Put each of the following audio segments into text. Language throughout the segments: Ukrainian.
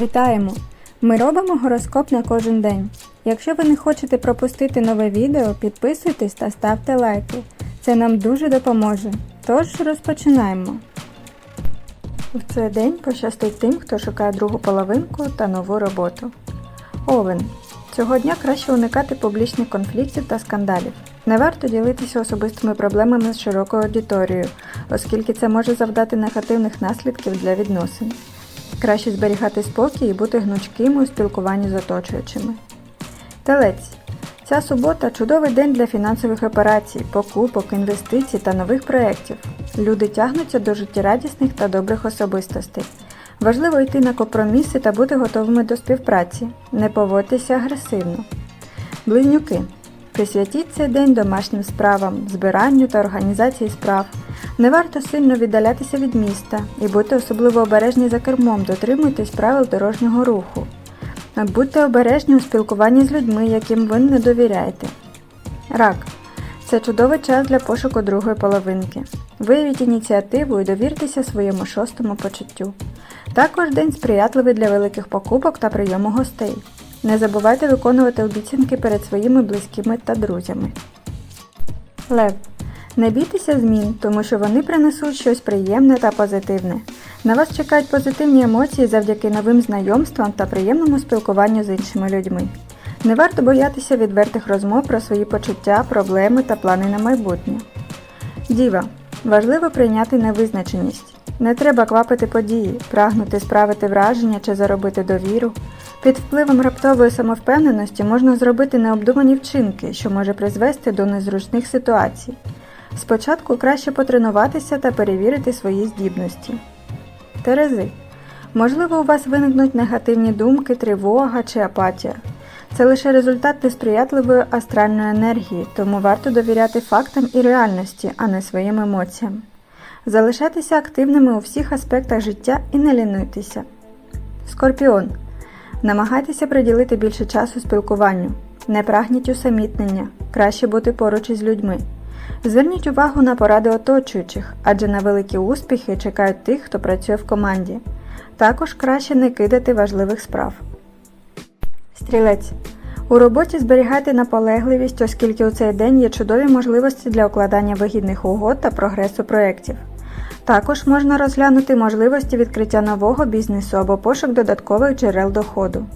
Вітаємо! Ми робимо гороскоп на кожен день. Якщо ви не хочете пропустити нове відео, підписуйтесь та ставте лайки. Це нам дуже допоможе. Тож розпочинаємо. В цей день пощастить тим, хто шукає другу половинку та нову роботу. Овен. Цього дня краще уникати публічних конфліктів та скандалів. Не варто ділитися особистими проблемами з широкою аудиторією, оскільки це може завдати негативних наслідків для відносин. Краще зберігати спокій і бути гнучкими у спілкуванні з оточуючими. Телець. Ця субота чудовий день для фінансових операцій, покупок, інвестицій та нових проєктів. Люди тягнуться до життєрадісних та добрих особистостей. Важливо йти на компроміси та бути готовими до співпраці. Не поводьтеся агресивно. Близнюки. Присвятіть цей день домашнім справам, збиранню та організації справ. Не варто сильно віддалятися від міста і будьте особливо обережні за кермом, дотримуйтесь правил дорожнього руху. Будьте обережні у спілкуванні з людьми, яким ви не довіряєте. Рак. Це чудовий час для пошуку другої половинки. Виявіть ініціативу і довіртеся своєму шостому почуттю. Також день сприятливий для великих покупок та прийому гостей. Не забувайте виконувати обіцянки перед своїми близькими та друзями. Лев. Не бійтеся змін, тому що вони принесуть щось приємне та позитивне. На вас чекають позитивні емоції завдяки новим знайомствам та приємному спілкуванню з іншими людьми. Не варто боятися відвертих розмов про свої почуття, проблеми та плани на майбутнє. Діва. Важливо прийняти невизначеність. Не треба квапити події, прагнути справити враження чи заробити довіру. Під впливом раптової самовпевненості можна зробити необдумані вчинки, що може призвести до незручних ситуацій. Спочатку краще потренуватися та перевірити свої здібності. Терези. Можливо, у вас виникнуть негативні думки, тривога чи апатія. Це лише результат несприятливої астральної енергії, тому варто довіряти фактам і реальності, а не своїм емоціям. Залишайтеся активними у всіх аспектах життя і не лінуйтеся. Скорпіон. Намагайтеся приділити більше часу спілкуванню. Не прагніть усамітнення, краще бути поруч із людьми. Зверніть увагу на поради оточуючих, адже на великі успіхи чекають тих, хто працює в команді. Також краще не кидати важливих справ. Стрілець. У роботі зберігайте наполегливість, оскільки у цей день є чудові можливості для укладання вигідних угод та прогресу проєктів. Також можна розглянути можливості відкриття нового бізнесу або пошук додаткових джерел доходу.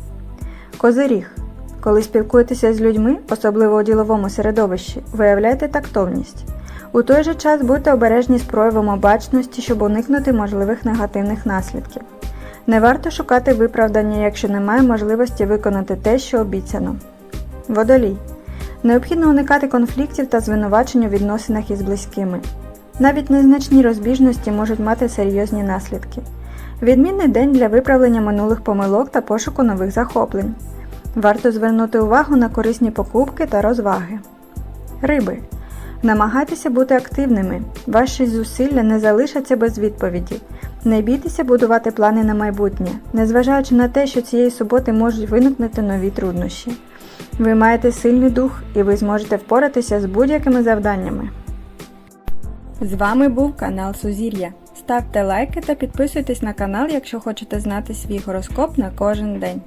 Козиріг. Коли спілкуєтеся з людьми, особливо у діловому середовищі, виявляйте тактовність. У той же час будьте обережні з проявом обачності, щоб уникнути можливих негативних наслідків. Не варто шукати виправдання, якщо немає можливості виконати те, що обіцяно. Водолій. Необхідно уникати конфліктів та звинувачень у відносинах із близькими. Навіть незначні розбіжності можуть мати серйозні наслідки. Відмінний день для виправлення минулих помилок та пошуку нових захоплень. Варто звернути увагу на корисні покупки та розваги. Риби. Намагайтеся бути активними. Ваші зусилля не залишаться без відповіді. Не бійтеся будувати плани на майбутнє, незважаючи на те, що цієї суботи можуть виникнути нові труднощі. Ви маєте сильний дух і ви зможете впоратися з будь-якими завданнями. З вами був канал Сузір'я. Ставте лайки та підписуйтесь на канал, якщо хочете знати свій гороскоп на кожен день.